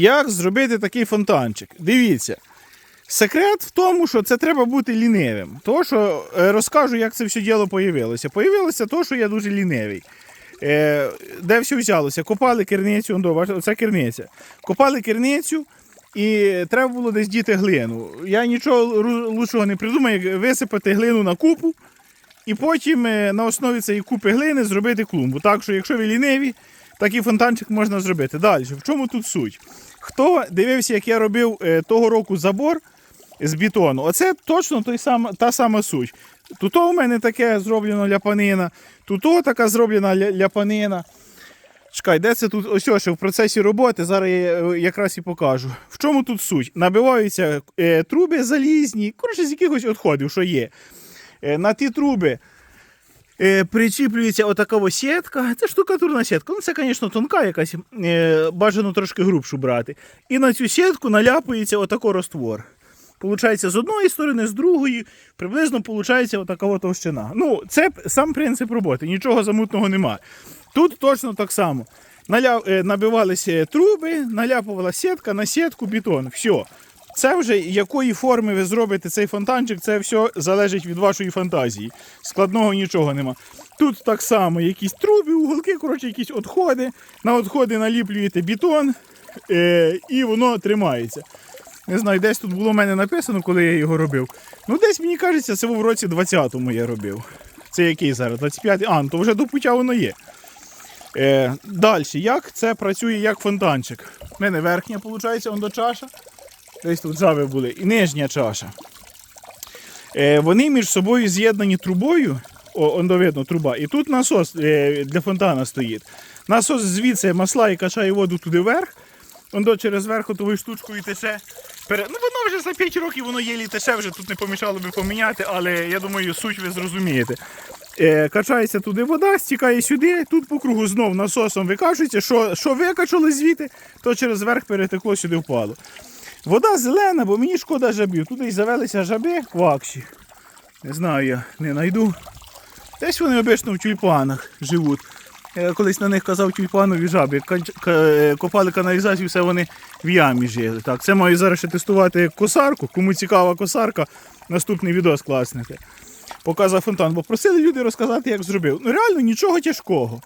як зробити такий фонтанчик. Дивіться. Секрет в тому, що це треба бути лінивим. То, що е, розкажу, як це все діло появилося. Появилося то, що я дуже лінивий. Е, де все взялося? Копали керницю, оце керниця. Копали керницю, і треба було десь діти глину. Я нічого лучшого не придумав, як висипати глину на купу, і потім е, на основі цієї купи глини зробити клумбу. Так що, якщо ви ліниві, такий фонтанчик можна зробити. Далі, в чому тут суть? Хто дивився, як я робив е, того року забор з бетону? Оце точно той сам, та сама суть. Тут у мене таке зроблено ляпанина, тут така зроблена ля- ляпанина. Чекай, де це тут? Ось що в процесі роботи, зараз я е, якраз і покажу. В чому тут суть? Набиваються е, труби залізні, коротше, з якихось відходів, що є. На ті труби причіплюється отака сітка. Це штукатурна сітка. Ну, це, звісно, тонка якась, е, бажано трошки грубшу брати. І на цю сітку наляпується отако роствор. Получається, з одної сторони, з другої, приблизно виходить отака товщина. Ну, це сам принцип роботи, нічого замутного немає. Тут точно так само. Наля... е, Набивалися труби, наляпувала сітка на сітку бетон. Все. Це вже якої форми ви зробите цей фонтанчик, це все залежить від вашої фантазії. Складного нічого нема. Тут так само якісь труби, уголки, коротше, якісь відходи. На відходи наліплюєте бетон е, і воно тримається. Не знаю, десь тут було в мене написано, коли я його робив. Ну, десь мені кажеться, це в році 20-му я робив. Це який зараз? 25-й? А, ну то вже до пуття воно є. Е, Далі, як це працює як фонтанчик? У мене верхня, виходить, до чаша. Десь тут жаби були. І нижня чаша. Е, вони між собою з'єднані трубою. О, он видно труба. І тут насос е, для фонтана стоїть. Насос звідси масла і качає воду туди вверх. Он до через верх отовою штучкою тече. Пере... Ну, воно вже за 5 років воно єлі тече, вже тут не помішало би поміняти, але я думаю, суть ви зрозумієте. Е, качається туди вода, стікає сюди, тут по кругу знов насосом викачується, що, що викачали звідти, то через верх перетекло сюди впало. Вода зелена, бо мені шкода жабів. Тут і завелися жаби квакші. Не знаю, я не знайду. Десь вони обично в тюльпанах живуть. Я колись на них казав тюльпанові жаби. Ка- е, Копали каналізацію, все вони в ямі жили. Так, це маю зараз ще тестувати косарку. Кому цікава косарка, наступний відео класнете. Показав фонтан, бо просили люди розказати, як зробив. Ну реально нічого тяжкого.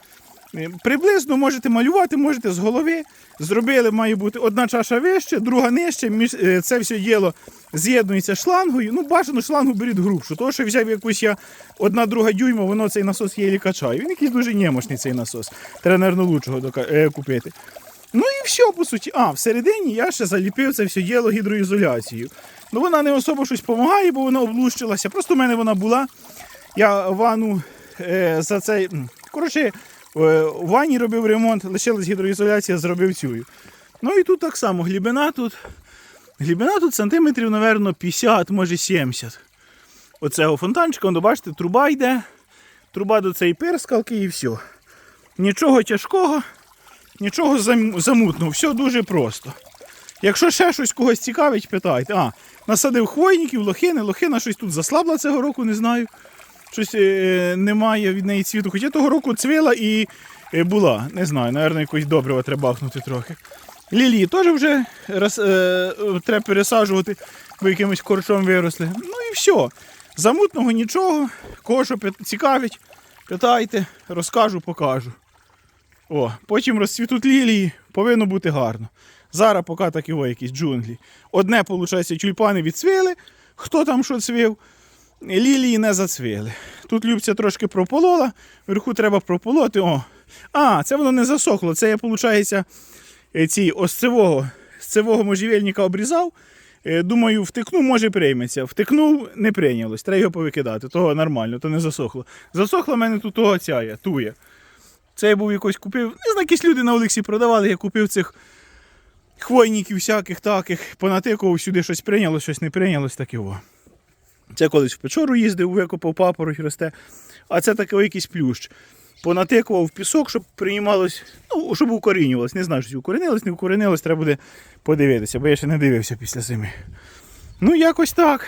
Е, Приблизно можете малювати, можете з голови. Зробили, має бути одна чаша вище, друга нижче. Е, це все діло з'єднується шлангою. Ну, бажано шлангу беріть грубшу. Тому що взяв якусь я одна друга дюйма, воно цей насос єлі качає. Він якийсь дуже немощний цей насос. Треба, мабуть, лучшого е, купити. Ну і все, по суті. А, всередині я ще заліпив це все діло гідроізоляцією. Ну вона не особо щось допомагає, бо вона облущилася. Просто в мене вона була. Я ванну е, за цей. Коротше, е, в ванні робив ремонт, лишилась гідроізоляція, зробив цю. Ну і тут так само, глибина тут. Глибина тут сантиметрів, напевно, 50, може 70. Оцього фонтанчика, ну, бачите, труба йде, труба до цієї пирскалки і все. Нічого тяжкого, нічого замутного, все дуже просто. Якщо ще щось когось цікавить, питайте. А, насадив хвойників, лохини, лохина щось тут заслабла цього року, не знаю. Щось е, немає від неї цвіту. Хоча того року цвіла і е, була. Не знаю, напевно, якось добрива треба бахнути трохи. Лілії теж вже роз, е, треба пересаджувати, бо якимось корчом виросли. Ну і все. Замутного нічого. Кого що цікавить, питайте, розкажу, покажу. О, потім розцвітуть лілії, повинно бути гарно. Зараз поки такі о, якісь джунглі. Одне, виходить, тюльпани відцвіли, хто там що цвів, лілії не зацвіли. Тут Любця трошки прополола, вверху треба прополоти. О. А, це воно не засохло. Це я, виходить, е, ці осцевого, сцевого можжевельника обрізав. Е, Думаю, втикну, може прийметься. Втикнув, не прийнялось. Треба його повикидати. Того нормально, то не засохло. Засохла в мене тут того ця, туя. Це я був якось купив. Не знаю, якісь люди на Олексі продавали, я купив цих хвойників всяких таких, понатикував сюди щось прийнялось, щось не прийнялось, так його. Це колись в печору їздив, викопав папороть росте. А це такий якийсь плющ. Понатикував в пісок, щоб приймалось, ну, щоб укорінювалось. Не знаю, що укорінилось, не укорінилось, треба буде подивитися, бо я ще не дивився після зими. Ну, якось так.